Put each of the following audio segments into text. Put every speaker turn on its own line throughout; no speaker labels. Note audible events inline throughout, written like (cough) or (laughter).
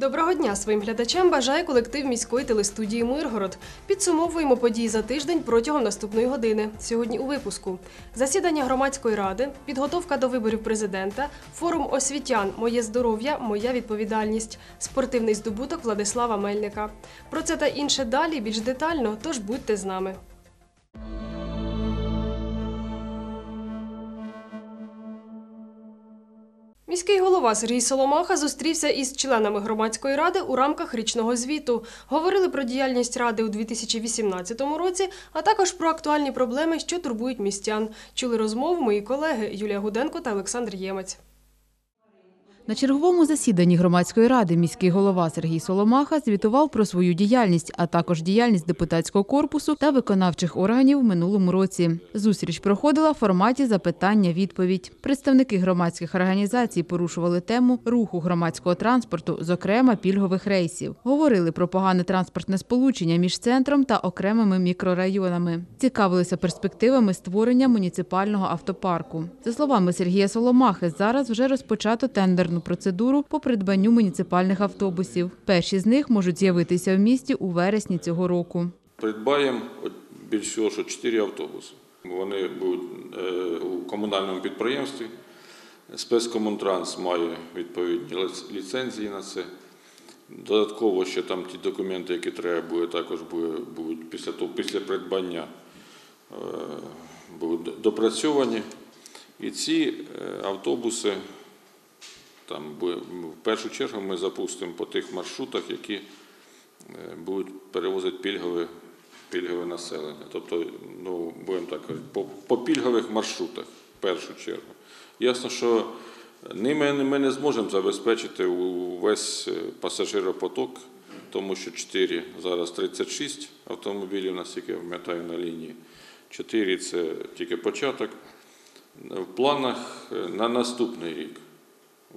Доброго дня своїм глядачам бажає колектив міської телестудії Миргород. Підсумовуємо події за тиждень протягом наступної години. Сьогодні у випуску засідання громадської ради, підготовка до виборів президента, форум освітян Моє здоров'я, моя відповідальність, спортивний здобуток Владислава Мельника. Про це та інше далі більш детально, тож будьте з нами. Міський голова Сергій Соломаха зустрівся із членами громадської ради у рамках річного звіту. Говорили про діяльність ради у 2018 році, а також про актуальні проблеми, що турбують містян. Чули розмову мої колеги Юлія Гуденко та Олександр Ємець.
На черговому засіданні громадської ради міський голова Сергій Соломаха звітував про свою діяльність, а також діяльність депутатського корпусу та виконавчих органів в минулому році. Зустріч проходила в форматі запитання-відповідь. Представники громадських організацій порушували тему руху громадського транспорту, зокрема пільгових рейсів. Говорили про погане транспортне сполучення між центром та окремими мікрорайонами. Цікавилися перспективами створення муніципального автопарку. За словами Сергія Соломахи, зараз вже розпочато тендерну процедуру по придбанню муніципальних автобусів. Перші з них можуть з'явитися в місті у вересні цього року.
Придбаємо більш всього, що 4 автобуси. Вони будуть е, у комунальному підприємстві. Спецкомунтранс має відповідні ліцензії на це. Додатково ще там ті документи, які треба буде, також будуть після того, після придбання е, будуть допрацьовані. І ці е, автобуси там в першу чергу ми запустимо по тих маршрутах, які е, будуть перевозити пільгове, пільгове населення. Тобто, ну, будемо так говорити, по, по пільгових маршрутах в першу чергу. Ясно, що ними ми не зможемо забезпечити увесь е, пасажиропоток, тому що 4, зараз 36 автомобілів, наскільки я пам'ятаю, на лінії. 4 – це тільки початок. В планах е, на наступний рік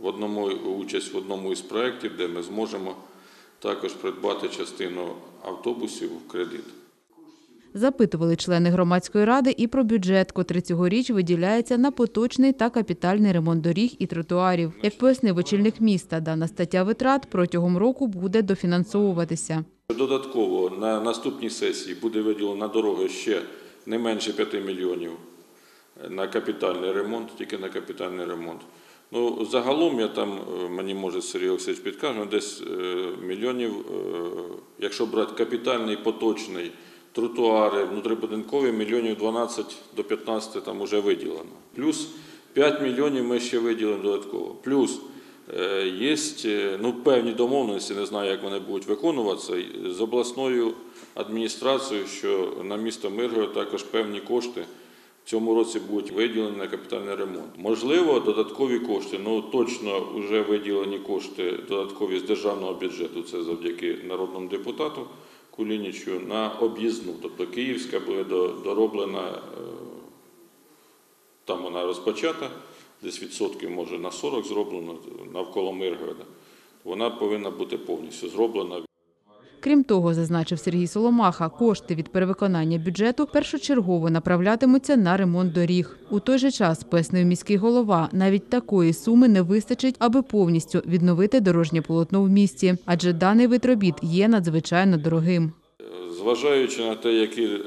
в одному участь в одному із проєктів, де ми зможемо також придбати частину автобусів в кредит.
Запитували члени громадської ради і про бюджет, котрий цьогоріч виділяється на поточний та капітальний ремонт доріг і тротуарів. Як пояснив очільник міста, дана стаття витрат протягом року буде дофінансовуватися.
Додатково на наступній сесії буде виділено на дороги ще не менше 5 мільйонів на капітальний ремонт, тільки на капітальний ремонт. Ну, загалом я там, е, мені може Сергій Олексійович підкаже, ну, десь е, мільйонів, е, якщо брати капітальний, поточний, тротуари, внутрибудинкові, мільйонів 12 до 15 там вже виділено. Плюс 5 мільйонів ми ще виділимо додатково. Плюс є ну, певні домовленості, не знаю, як вони будуть виконуватися, з обласною адміністрацією, що на місто Миргород також певні кошти в цьому році будуть виділені на капітальний ремонт. Можливо, додаткові кошти, ну точно вже виділені кошти додаткові з державного бюджету, це завдяки народному депутату Кулінічу, на об'їзну. Тобто Київська буде дороблена, е, там вона розпочата, десь відсотків може на 40 зроблено навколо Миргорода. Вона повинна бути повністю зроблена.
Крім того, зазначив Сергій Соломаха, кошти від перевиконання бюджету першочергово направлятимуться на ремонт доріг. У той же час, пояснив міський голова, навіть такої суми не вистачить, аби повністю відновити дорожнє полотно в місті, адже даний вид робіт є надзвичайно дорогим.
Зважаючи на те, які е,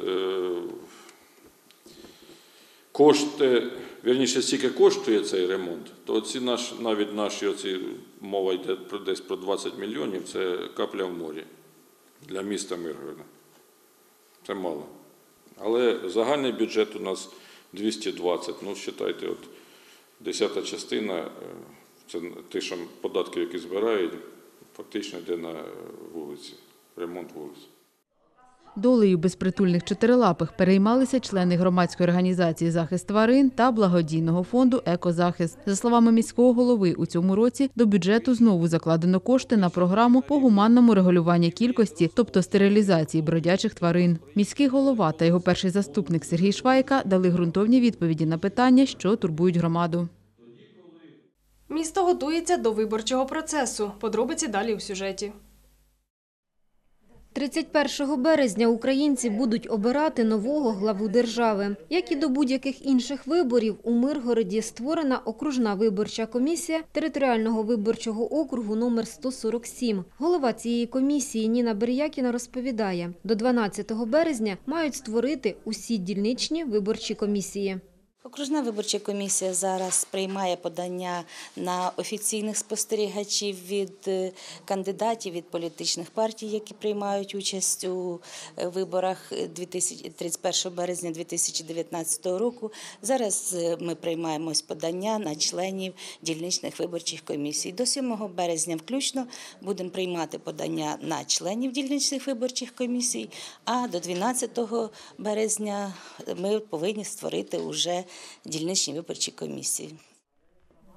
кошти, вірніше, скільки коштує цей ремонт, то ці наш, навіть наші оці, мова йде десь про 20 мільйонів, це капля в морі для міста Миргорода. Це мало. Але загальний бюджет у нас 220. Ну, вважайте, от десята частина, е, це ті, що податки, які збирають, фактично йде на вулиці, ремонт вулиці.
Долею безпритульних чотирилапих переймалися члени громадської організації захист тварин та благодійного фонду Екозахист. За словами міського голови, у цьому році до бюджету знову закладено кошти на програму по гуманному регулюванню кількості, тобто стерилізації бродячих тварин. Міський голова та його перший заступник Сергій Швайка дали ґрунтовні відповіді на питання, що турбують громаду.
Місто готується до виборчого процесу. Подробиці далі у сюжеті.
31 березня українці будуть обирати нового главу держави. Як і до будь-яких інших виборів, у Миргороді створена окружна виборча комісія територіального виборчого округу номер 147. Голова цієї комісії Ніна Бер'якіна розповідає, до 12 березня мають створити усі дільничні виборчі комісії.
Окружна виборча комісія зараз приймає подання на офіційних спостерігачів від е, кандидатів від політичних партій, які приймають участь у е, виборах 2000 31 березня 2019 року. Зараз е, ми приймаємо подання на членів дільничних виборчих комісій. До 7 березня включно будемо приймати подання на членів дільничних виборчих комісій, а до 12 березня ми повинні створити уже дільничні виборчі комісії.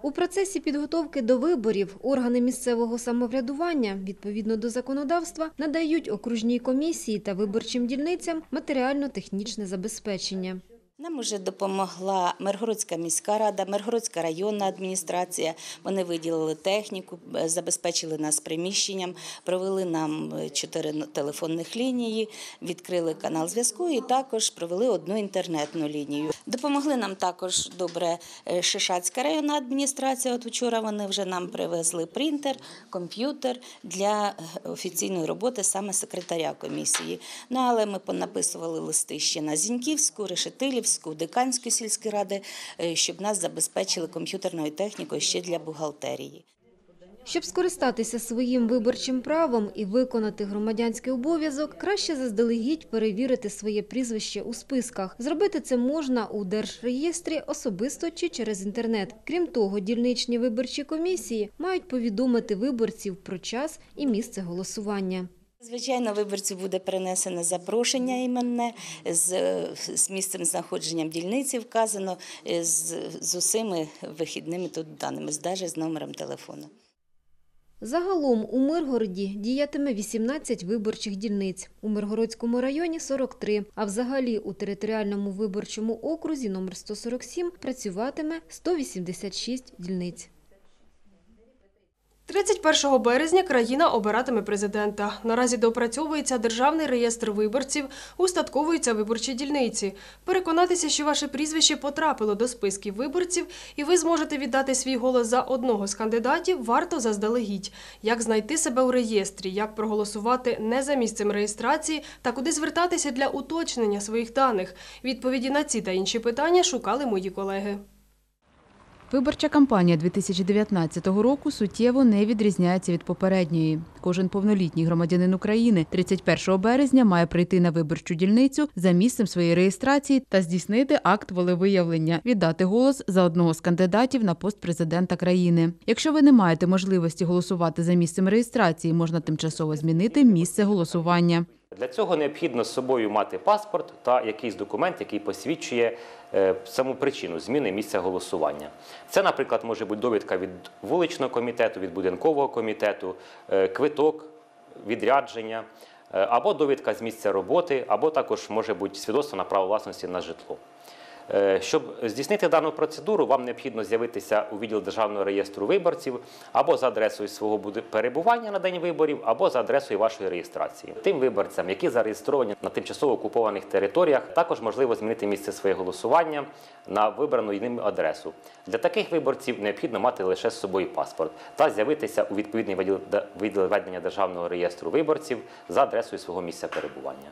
У процесі підготовки до виборів органи місцевого самоврядування, відповідно до законодавства, надають окружній комісії та виборчим дільницям матеріально-технічне забезпечення.
Нам вже допомогла Миргородська міська рада, Миргородська районна адміністрація. Вони виділили техніку, е, забезпечили нас приміщенням, провели нам е, чотири телефонних лінії, відкрили канал зв'язку і також провели одну інтернетну лінію. Допомогли нам також добре е, Шишацька районна адміністрація. От вчора вони вже нам привезли принтер, комп'ютер для офіційної роботи саме секретаря комісії. Ну але ми понаписували листи ще на Зіньківську, Решетилівську, Диканську сільські ради, е, щоб нас забезпечили комп'ютерною технікою ще для бухгалтерії.
Щоб скористатися своїм виборчим правом і виконати громадянський обов'язок, краще заздалегідь перевірити своє прізвище у списках. Зробити це можна у держреєстрі особисто чи через інтернет. Крім того, дільничні виборчі комісії мають повідомити виборців про час і місце голосування.
Звичайно, виборцю буде перенесене запрошення іменне з, з місцем знаходженням дільниці вказано е, з, з усіми вихідними тут даними, навіть з номером телефону.
Загалом у Миргороді діятиме 18 виборчих дільниць, у Миргородському районі – 43, а взагалі у територіальному виборчому окрузі номер 147 працюватиме 186 дільниць.
31 березня країна обиратиме президента. Наразі доопрацьовується державний реєстр виборців, устатковуються виборчі дільниці. Переконатися, що ваше прізвище потрапило до списків виборців, і ви зможете віддати свій голос за одного з кандидатів, варто заздалегідь. Як знайти себе у реєстрі, як проголосувати не за місцем реєстрації та куди звертатися для уточнення своїх даних. Відповіді на ці та інші питання шукали мої колеги.
Виборча кампанія 2019 року суттєво не відрізняється від попередньої. Кожен повнолітній громадянин України 31 березня має прийти на виборчу дільницю за місцем своєї реєстрації та здійснити акт волевиявлення, віддати голос за одного з кандидатів на пост президента країни. Якщо ви не маєте можливості голосувати за місцем реєстрації, можна тимчасово змінити місце голосування.
Для цього необхідно з собою мати паспорт та якийсь документ, який посвідчує е, саму причину зміни місця голосування. Це, наприклад, може бути довідка від вуличного комітету, від будинкового комітету, е, квиток, відрядження, е, або довідка з місця роботи, або також може бути свідоцтво на право власності на житло. Е, Щоб здійснити дану процедуру, вам необхідно з'явитися у відділ Державного реєстру виборців або за адресою свого перебування на день виборів, або за адресою вашої реєстрації. Тим виборцям, які зареєстровані на тимчасово окупованих територіях, також можливо змінити місце своє голосування на вибрану ним адресу. Для таких виборців необхідно мати лише з собою паспорт та з'явитися у відповідний відділ ведення Державного реєстру виборців за адресою свого місця перебування.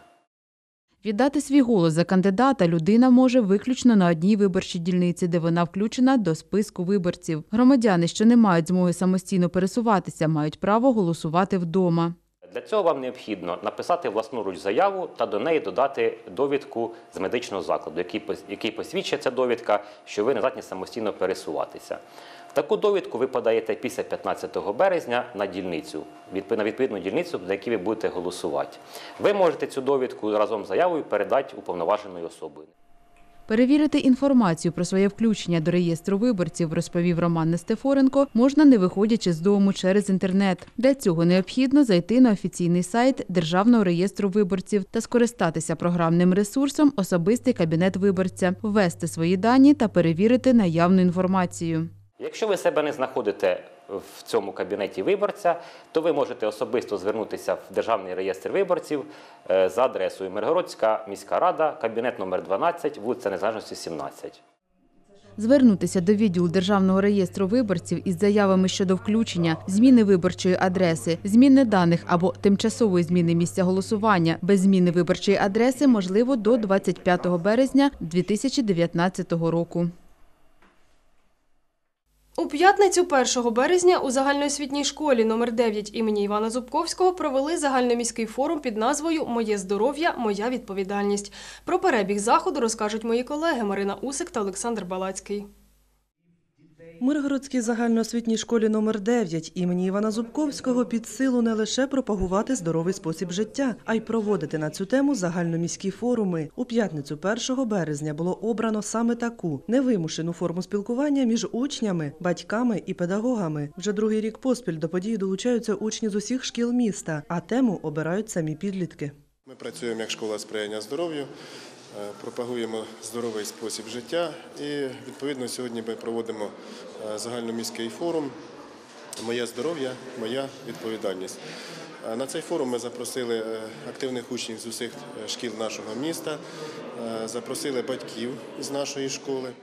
Віддати свій голос за кандидата людина може виключно на одній виборчій дільниці, де вона включена до списку виборців. Громадяни, що не мають змоги самостійно пересуватися, мають право голосувати вдома.
Для цього вам необхідно написати власноруч заяву та до неї додати довідку з медичного закладу, який пос- який посвідчує ця довідка, що ви не здатні самостійно пересуватися. Таку довідку ви подаєте після 15 березня на дільницю, на відповідну дільницю, на якій ви будете голосувати. Ви можете цю довідку разом з заявою передати уповноваженою особою.
Перевірити інформацію про своє включення до реєстру виборців, розповів Роман Нестефоренко, можна не виходячи з дому через інтернет. Для цього необхідно зайти на офіційний сайт Державного реєстру виборців та скористатися програмним ресурсом Особистий кабінет виборця, ввести свої дані та перевірити наявну інформацію.
Якщо ви себе не знаходите в цьому кабінеті виборця, то ви можете особисто звернутися в Державний реєстр виборців е, за адресою Миргородська міська рада, кабінет номер 12, вулиця Незалежності, 17.
Звернутися до відділу Державного реєстру виборців із заявами щодо включення, зміни виборчої адреси, зміни даних або тимчасової зміни місця голосування без зміни виборчої адреси можливо до 25 березня 2019 року.
У п'ятницю 1 березня у загальноосвітній школі номер 9 імені Івана Зубковського провели загальноміський форум під назвою Моє здоров'я, моя відповідальність. Про перебіг заходу розкажуть мої колеги Марина Усик та Олександр Балацький.
Миргородській загальноосвітній школі номер 9 імені Івана Зубковського під силу не лише пропагувати здоровий спосіб життя, а й проводити на цю тему загальноміські форуми. У п'ятницю 1 березня було обрано саме таку невимушену форму спілкування між учнями, батьками і педагогами. Вже другий рік поспіль до події долучаються учні з усіх шкіл міста, а тему обирають самі підлітки.
Ми працюємо як школа сприяння здоров'ю, е, пропагуємо здоровий спосіб життя і відповідно сьогодні ми проводимо загальноміський форум Моє здоров'я, моя відповідальність. Е, На цей форум ми запросили е, активних учнів з усіх е, шкіл нашого міста, е, запросили батьків з нашої школи.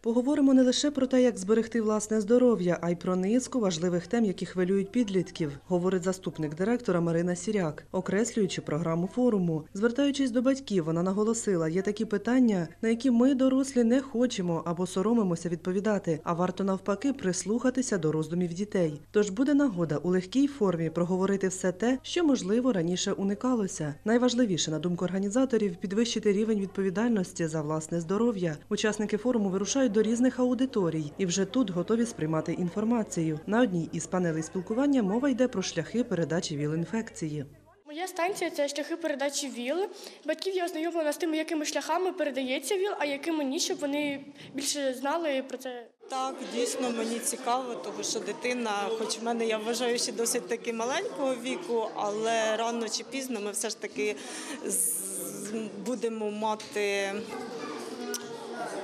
Поговоримо не лише про те, як зберегти власне здоров'я, а й про низку важливих тем, які хвилюють підлітків, говорить заступник директора Марина Сіряк, окреслюючи програму форуму. Звертаючись до батьків, вона наголосила, є такі питання, на які ми, дорослі, не хочемо або соромимося відповідати, а варто навпаки прислухатися до роздумів дітей. Тож буде нагода у легкій формі проговорити все те, що можливо раніше уникалося. Найважливіше, на думку організаторів, підвищити рівень відповідальності за власне здоров'я. Учасники форуму вирушають до різних аудиторій і вже тут готові сприймати інформацію. На одній із панелей спілкування мова йде про шляхи передачі ВІЛ-інфекції.
Моя станція це шляхи передачі ВІЛ. Батьків я ознайомлена з тим, якими шляхами передається ВІЛ, а якими ні, щоб вони більше знали про це.
Так, дійсно мені цікаво, тому що дитина, хоч в мене я вважаю, ще досить таки маленького віку, але рано чи пізно ми все ж таки будемо мати.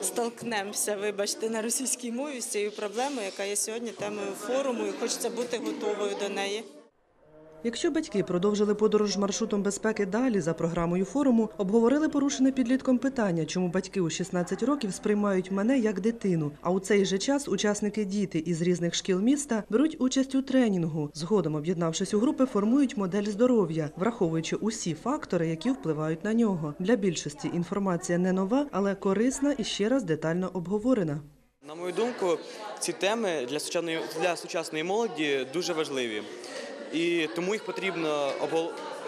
Столкнемося, вибачте, на російській мові з цією проблемою, яка є сьогодні темою форуму, і хочеться бути готовою до неї.
Якщо батьки продовжили подорож маршрутом безпеки далі за програмою форуму, обговорили порушене підлітком питання, чому батьки у 16 років сприймають мене як дитину. А у цей же час учасники діти із різних шкіл міста беруть участь у тренінгу. Згодом, об'єднавшись у групи, формують модель здоров'я, враховуючи усі фактори, які впливають на нього. Для більшості інформація не нова, але корисна і ще раз детально обговорена.
На мою думку, ці теми для сучасної для сучасної молоді дуже важливі. І тому їх потрібно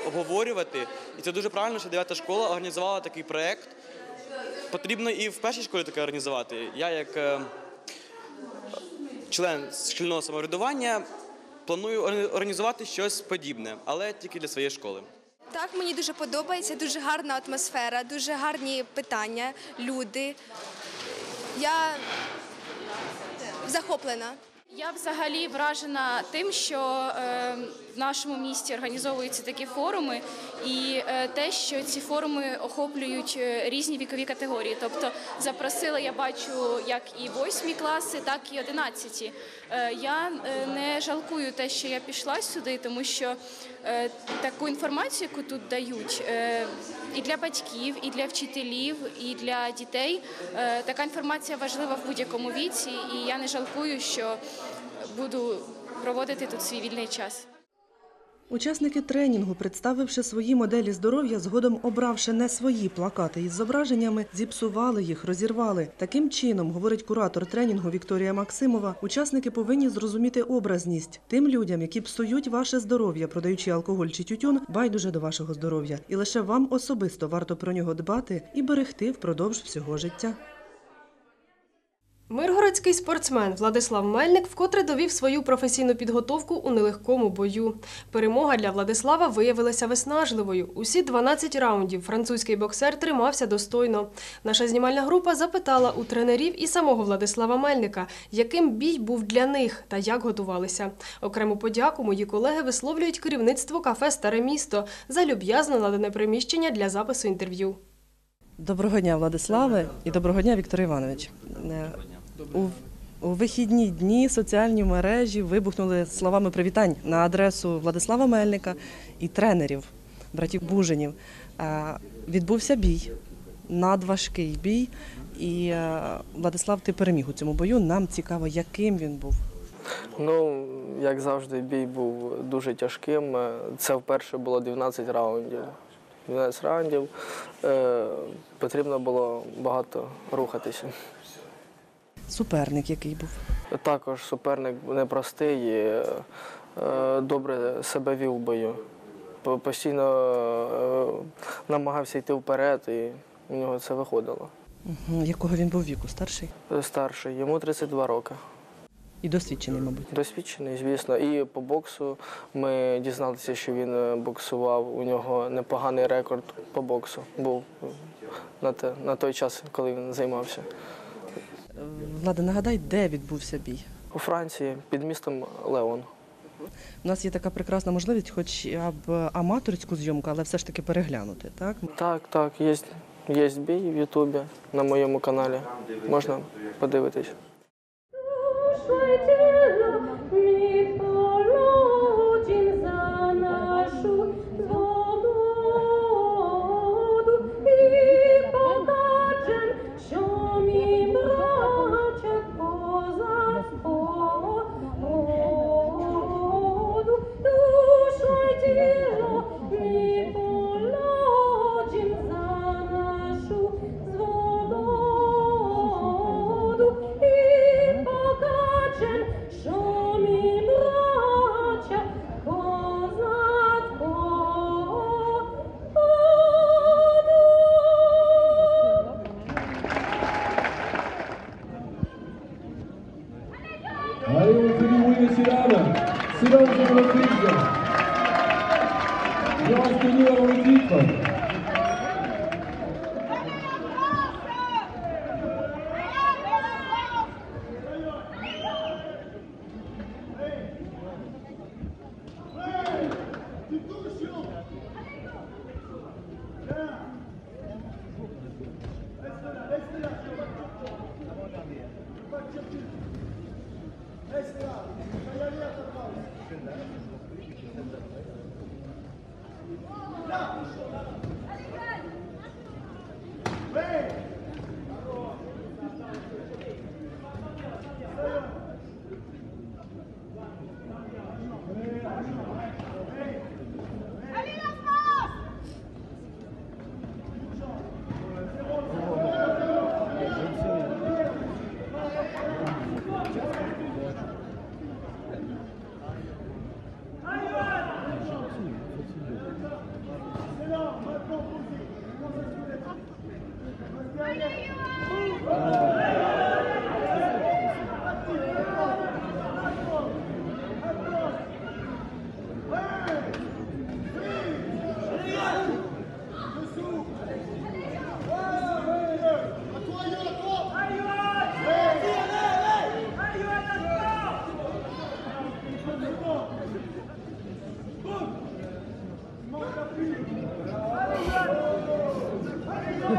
обговорювати. І це дуже правильно, що 9 школа організувала такий проєкт. Потрібно і в першій школі таке організувати. Я, як е, член шкільного самоврядування, планую організувати щось подібне, але тільки для своєї школи.
Так, мені дуже подобається, дуже гарна атмосфера, дуже гарні питання, люди. Я захоплена.
Я взагалі вражена тим, що е, в нашому місті організовуються такі форуми, і е, те, що ці форуми охоплюють е, різні вікові категорії. Тобто запросила, я бачу, як і восьмі класи, так і одинадцяті. Е, я не жалкую те, що я пішла сюди, тому що таку інформацію, яку тут дають, і для батьків, і для вчителів, і для дітей, така інформація важлива в будь-якому віці, і я не жалкую, що буду проводити тут свій вільний час.
Учасники тренінгу, представивши свої моделі здоров'я, згодом обравши не свої плакати із зображеннями, зіпсували їх, розірвали. Таким чином, говорить куратор тренінгу Вікторія Максимова, учасники повинні зрозуміти образність тим людям, які псують ваше здоров'я, продаючи алкоголь чи тютюн, байдуже до вашого здоров'я. І лише вам особисто варто про нього дбати і берегти впродовж всього життя.
Миргородський спортсмен Владислав Мельник вкотре довів свою професійну підготовку у нелегкому бою. Перемога для Владислава виявилася виснажливою. Усі 12 раундів французький боксер тримався достойно. Наша знімальна група запитала у тренерів і самого Владислава Мельника, яким бій був для них та як готувалися. Окрему подяку мої колеги висловлюють керівництву кафе Старе місто за люб'язно надане приміщення для запису інтерв'ю.
Доброго дня, Владиславе, і доброго дня, Віктор Іванович. У, У вихідні дні соціальні мережі вибухнули словами привітань на адресу Владислава Мельника і тренерів, братів Бужинів. Е, Відбувся бій, надважкий бій. І е, Владислав, ти переміг у цьому бою. Нам цікаво, яким він був.
Ну, як завжди, бій був дуже тяжким. Е, Це вперше було 12 раундів. 12 раундів. Е, потрібно було багато рухатися.
Суперник, який був.
Також суперник непростий, е, е, добре себе вів в бою. Постійно е, намагався йти вперед, і у нього це виходило.
Якого він був віку? Старший
Старший, йому 32 роки.
і досвідчений, мабуть.
Досвідчений, звісно. І по боксу ми дізналися, що він боксував. У нього непоганий рекорд по боксу був на той час, коли він займався.
Е, Влада, нагадай, де відбувся бій?
У Франції під містом Леон.
У нас є така прекрасна можливість, хоча б аматорську зйомку, але все ж таки переглянути. Так
Так, так, є, є бій в Ютубі на моєму каналі. Можна подивитись.
et messieurs, c'est l'heure de la reprise. Laurence Tenu titre.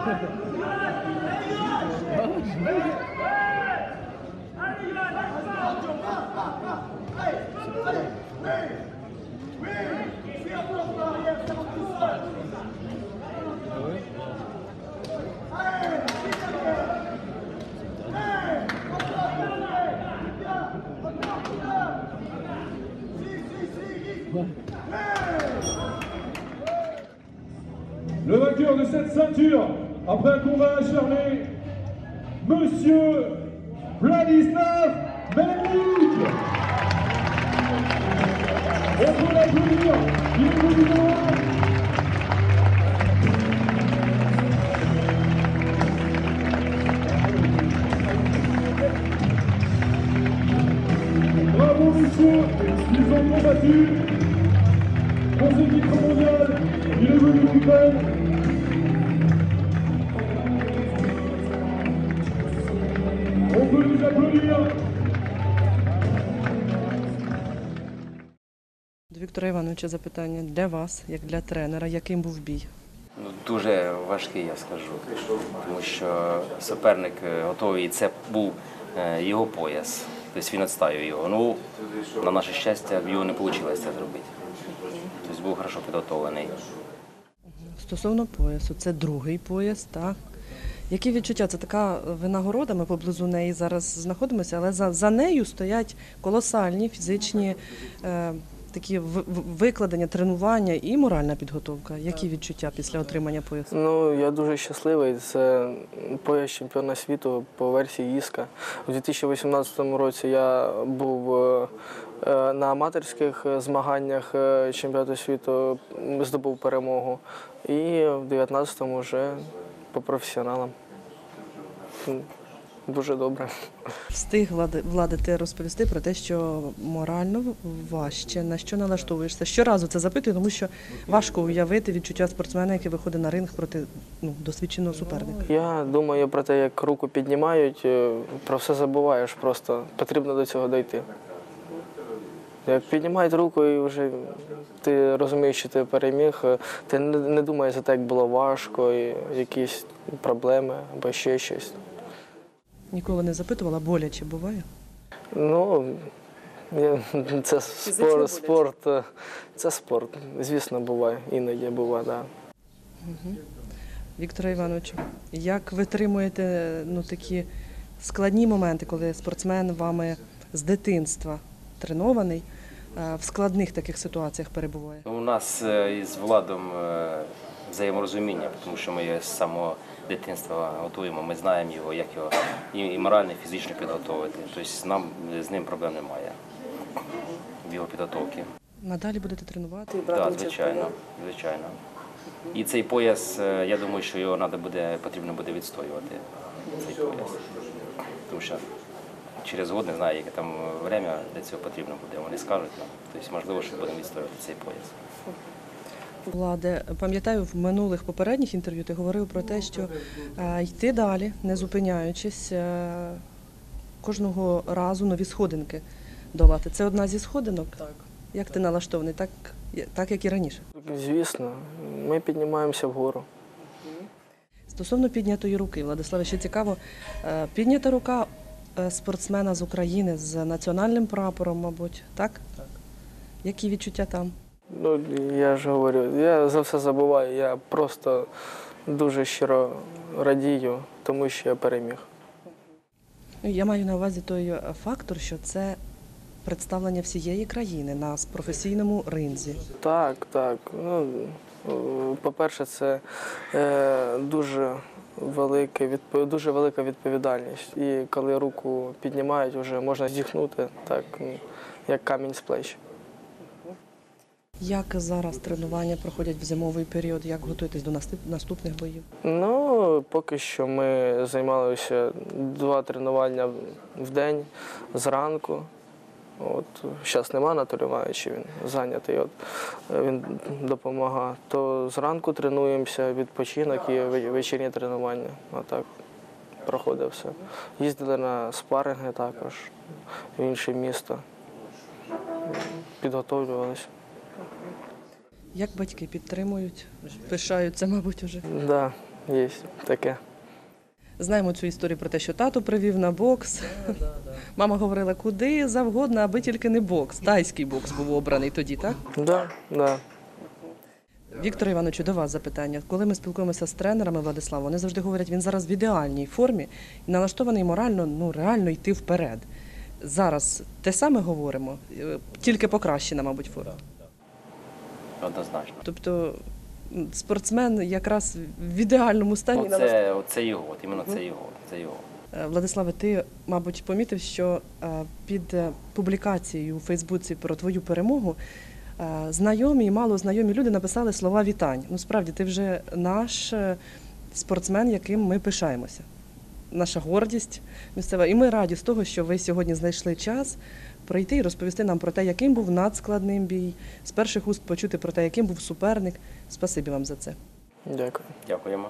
(laughs) Vamos, vamos. Pour ce titre mondial, il est venu d'Ukraine. On peut les applaudir.
Віктора Івановича запитання для вас, як для тренера, яким був бій?
Ну, дуже важкий, я скажу. Тому що суперник е, готовий. І це був
е, його пояс. Тобто він відставив його. Ну, на наше щастя, його не вийшло це зробити. Тобто був хорошо підготовлений.
Стосовно поясу, це другий пояс, так. Які відчуття? Це така винагорода, ми поблизу неї зараз знаходимося, але за, за нею стоять колосальні фізичні е, такі викладення, тренування і моральна підготовка. Які відчуття після отримання поясу?
Ну, я дуже щасливий. Це пояс чемпіона світу по версії Іска. У 2018 році я був е, е, на аматорських змаганнях е, чемпіонату світу, здобув перемогу. І в 2019-му вже по професіоналам. Дуже добре.
Встиг влади, влади ти розповісти про те, що морально важче, на що налаштовуєшся. Щоразу це запитую, тому що важко уявити відчуття спортсмена, який виходить на ринг проти ну, досвідченого суперника.
Я думаю про те, як руку піднімають, е, про все забуваєш просто. Потрібно до цього дійти. Як піднімають руку і вже ти розумієш, що ти переміг, е, ти не думаєш за те, як було важко, і якісь проблеми або ще щось.
Ніколи не запитувала, боляче буває.
Ну, я- це спорт, спорт, е, це спорт. Звісно, буває, іноді буває, так. Да.
Вікторе Івановичу, як витримуєте ну, такі складні моменти, коли спортсмен вами з дитинства тренований, е, в складних таких ситуаціях перебуває?
У нас е, із Владом взаєморозуміння, тому що ми з самого дитинства готуємо, ми знаємо його, як його і і морально, і фізично підготовити. Тобто нам з ним проблем немає в його підготовці.
Надалі будете тренувати?
Так, звичайно, звичайно. І цей пояс, е, я думаю, що його надо буде, потрібно буде відстоювати. Цей пояс. Тому що через год не знаю, яке там время для цього потрібно буде. Вони скажуть нам. Тобто, можливо, що будемо відстоювати цей пояс.
Владе, пам'ятаю, в минулих попередніх інтерв'ю ти говорив про те, що е, йти далі, не зупиняючись, е, кожного разу нові сходинки долати. Це одна зі сходинок? Так. Як ти налаштований? Так, так як і раніше.
Звісно, ми піднімаємося вгору.
Стосовно піднятої руки, Владиславе, ще цікаво, е, піднята рука спортсмена з України з національним прапором, мабуть, так? Так. Які відчуття там?
Ну, я ж говорю, я за все забуваю. Я просто дуже щиро радію, тому що я переміг.
Ну, Я маю на увазі той е, фактор, що це представлення всієї країни на професійному ринзі.
Так, так. Ну, е, по-перше, це е, дуже, відпо- дуже велика відповідальність. І коли руку піднімають, вже можна зіхнути, так, як камінь з плеч.
Як зараз тренування проходять в зимовий період? Як готуєтесь до наступ- наступних боїв?
Ну, поки що ми займалися два тренування в день зранку. От зараз нема Анатолія він зайнятий. От він допомагає. То зранку тренуємося, відпочинок і ве- вечірнє тренування. Отак проходить все. Їздили на спаринги також в інше місто. Підготовлювалися.
Як батьки підтримують, пишаються, мабуть, уже.
Так, да, є таке.
Знаємо цю історію про те, що тато привів на бокс. Мама говорила, куди завгодно, аби тільки не бокс. Тайський бокс був обраний тоді, так?
Так, да, да.
Віктор Івановичу, до вас запитання. Коли ми спілкуємося з тренерами Владислава, вони завжди говорять, він зараз в ідеальній формі і налаштований морально, ну реально йти вперед. Зараз те саме говоримо, е, тільки покращена, мабуть, форма.
Однозначно.
Тобто спортсмен якраз в ідеальному стані.
Оце, оце його, от іменно це його. Це його.
Е, Владиславе, ти, мабуть, помітив, що е, під е, публікацією у Фейсбуці про твою перемогу знайомі і мало знайомі люди написали слова вітань. Ну, справді, ти вже наш спортсмен, яким ми пишаємося. Наша гордість місцева. І ми раді з того, що ви сьогодні знайшли час прийти і розповісти нам про те, яким був надскладним бій, з перших уст почути про те, яким був суперник. Спасибі вам за це.
Дякую.
Дякуємо.